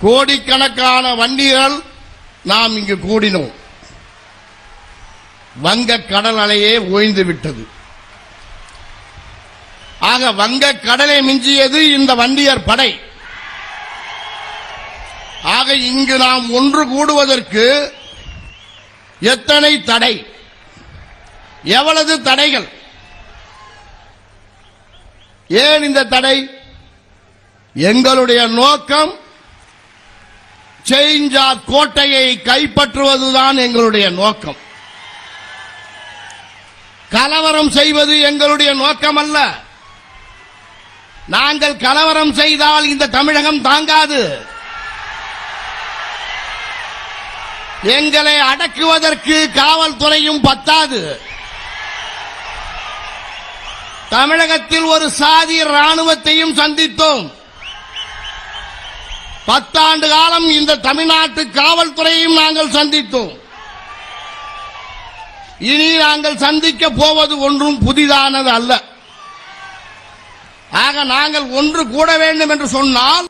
கோடிக்கணக்கான வண்டிகள் நாம் இங்கு கூடினோம். வங்க கடல் அலையே ஓய்ந்து விட்டது. ஆக வங்க கடலை மிஞ்சியது இந்த வண்டியர் படை. ஆக இங்கு நாம் ஒன்று கூடுவதற்கு எத்தனை தடை? எவ்வளவு தடைகள்? ஏன் இந்த தடை? எங்களுடைய நோக்கம் சேஞ்சா கோட்டையை கைப்பற்றுவதுதான் எங்களுடைய நோக்கம். கலவரம் செய்வது எங்களுடைய நோக்கம் அல்ல நாங்கள் கலவரம் செய்தால் இந்த தமிழகம் தாங்காது. எங்களை அடக்குவதற்கு காவல்துறையும் பத்தாது. தமிழகத்தில் ஒரு சாதி ராணுவத்தையும் சந்தித்தோம். பத்தாண்டு காலம் இந்த தமிழ்நாட்டு காவல்துறையும் நாங்கள் சந்தித்தோம். இனி நாங்கள் சந்திக்க போவது ஒன்றும் புதிதானது அல்ல. ஆக நாங்கள் ஒன்று கூட வேண்டும் என்று சொன்னால்